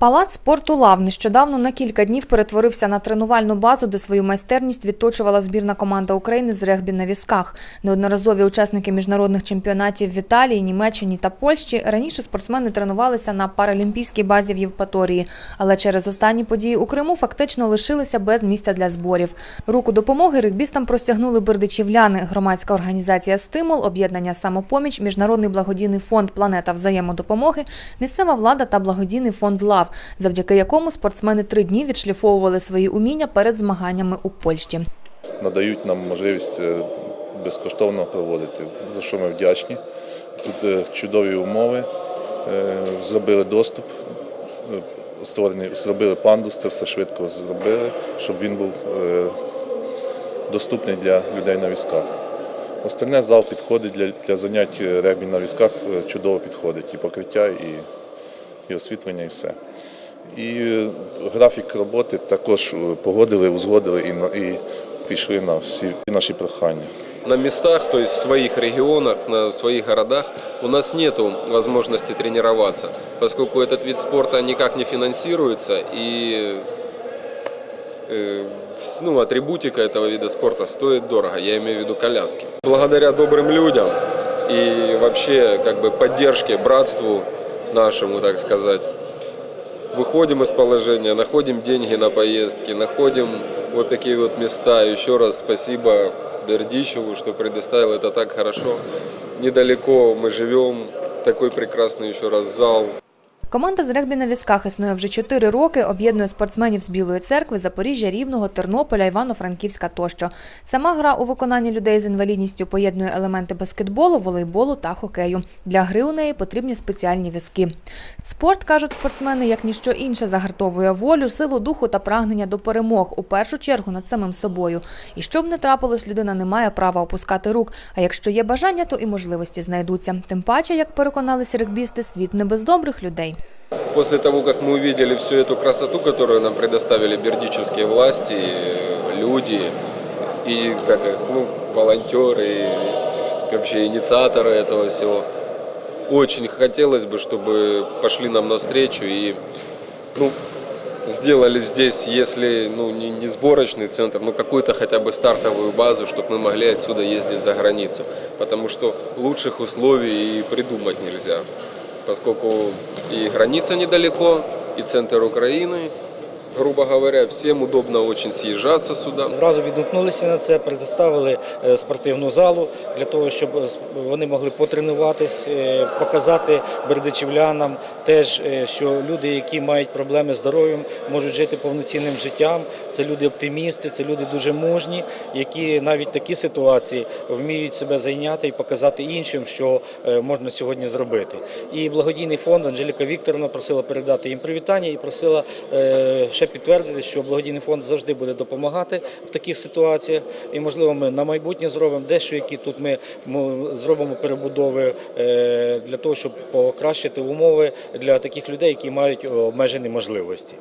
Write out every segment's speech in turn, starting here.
Палац спорту «Лав» нещодавно на кілька днів перетворився на тренувальну базу, де свою майстерність відточувала збірна команда України з регбі на візках. Неодноразові учасники міжнародних чемпіонатів в Італії, Німеччині та Польщі раніше спортсмени тренувалися на паралімпійській базі в Євпаторії, але через останні події у Криму фактично лишилися без місця для зборів. Руку допомоги регбістам простягнули бердичівляни, громадська організація «Стимул», об'єднання «Самопоміч», Міжнародний благодійний фонд «Планета взаємодопомоги», місцева влада та благодійний фонд «Лав», завдяки якому спортсмени три дні відшліфовували свої уміння перед змаганнями у Польщі. надають нам можливість е, безкоштовно проводити, за що ми вдячні. Тут е, чудові умови, е, зробили доступ, зробили пандус, це все швидко зробили, щоб він був доступний для людей на візках. Остальне зал підходить для, для занять регбі на візках, чудово підходить і покриття, і, і освітлення, і все. І е, графік роботи також е, погодили, узгодили і, на- і пішли на всі наші прохання. на местах, то есть в своих регионах, на в своих городах у нас нет возможности тренироваться, поскольку этот вид спорта никак не финансируется и э, вс- ну, атрибутика этого вида спорта стоит дорого, я имею в виду коляски. Благодаря добрым людям и вообще как бы поддержке, братству нашему, так сказать, выходим из положения, находим деньги на поездки, находим вот такие вот места. Еще раз спасибо Бердичеву, что предоставил это так хорошо. Недалеко мы живем, такой прекрасный еще раз зал. Команда з регбі на візках існує вже чотири роки, об'єднує спортсменів з Білої церкви, Запоріжжя, Рівного, Тернополя, Івано-Франківська тощо. Сама гра у виконанні людей з інвалідністю поєднує елементи баскетболу, волейболу та хокею. Для гри у неї потрібні спеціальні візки. Спорт, кажуть спортсмени, як ніщо інше, загартовує волю, силу духу та прагнення до перемог, у першу чергу над самим собою. І що б не трапилось, людина не має права опускати рук. А якщо є бажання, то і можливості знайдуться. Тим паче, як переконалися регбісти, світ не без добрих людей. После того, как мы увидели всю эту красоту, которую нам предоставили бердичевские власти, люди и как их, ну, волонтеры, и вообще инициаторы этого всего, очень хотелось бы, чтобы пошли нам навстречу и ну, сделали здесь, если ну, не, не сборочный центр, но какую-то хотя бы стартовую базу, чтобы мы могли отсюда ездить за границу. Потому что лучших условий и придумать нельзя. Поскольку и граница недалеко, и центр Украины, грубо говоря, всем удобно очень съезжаться сюда. Зразу відгукнулися на це, предоставили е, спортивну залу для того, щоб е, вони могли потренуватись, е, показати бердичівлянам теж, що люди, які мають проблеми з здоров'ям, можуть жити повноцінним життям. Це люди оптимісти, це люди дуже мужні, які навіть такі ситуації вміють себе зайняти і показати іншим, що можна сьогодні зробити. І благодійний фонд Анжеліка Вікторовна просила передати їм привітання і просила ще підтвердити, що благодійний фонд завжди буде допомагати в таких ситуаціях. І можливо, ми на майбутнє зробимо дещо, які тут ми зробимо перебудови е, для того, щоб покращити умови для таких людей, які мають обмежені можливості.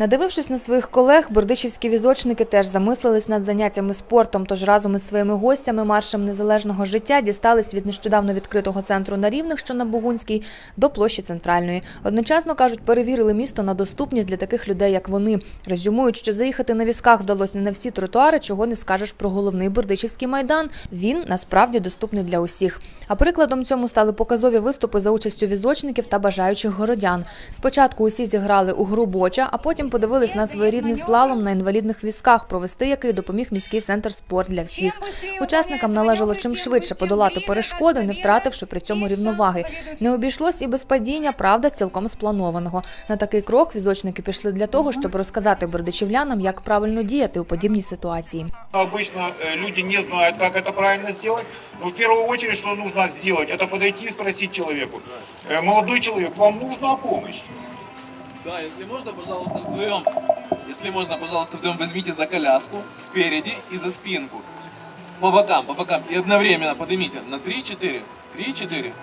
Надивившись на своїх колег, бердичівські візочники теж замислились над заняттями спортом, тож разом із своїми гостями маршем незалежного життя дістались від нещодавно відкритого центру на Рівних, що на Бугунській, до площі центральної. Одночасно кажуть, перевірили місто на доступність для таких людей, як вони. Резюмують, що заїхати на візках вдалося не на всі тротуари, чого не скажеш про головний бердичівський майдан. Він насправді доступний для усіх. А прикладом цьому стали показові виступи за участю візочників та бажаючих городян. Спочатку усі зіграли у гру боча, а потім подивились на своєрідний слалом на інвалідних візках, провести який допоміг міський центр спорт для всіх. Учасникам належало чим швидше подолати перешкоди, не втративши при цьому рівноваги. Не обійшлось і без падіння, правда, цілком спланованого. На такий крок візочники пішли для того, щоб розказати бердичівлянам, як правильно діяти у подібній ситуації. Обычно э, люди не знают, как это правильно сделать. Но в первую очередь, что нужно сделать, это подойти и спросить человеку, «Э, молодой человек, вам нужна помощь? Да, если можно, пожалуйста, вдвоем. Если можно, пожалуйста, вдвоем возьмите за коляску спереди и за спинку. По бокам, по бокам. И одновременно поднимите на 3-4. 3-4.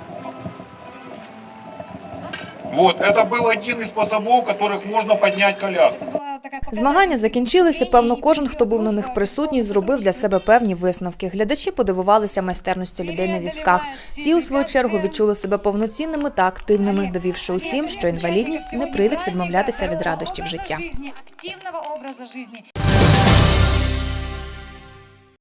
Вот, это был один из способов, которых можно поднять коляску. Змагання закінчилися. Певно, кожен, хто був на них присутній, зробив для себе певні висновки. Глядачі подивувалися майстерності людей на візках. Ті, у свою чергу, відчули себе повноцінними та активними, довівши усім, що інвалідність не привід відмовлятися від радощів життя.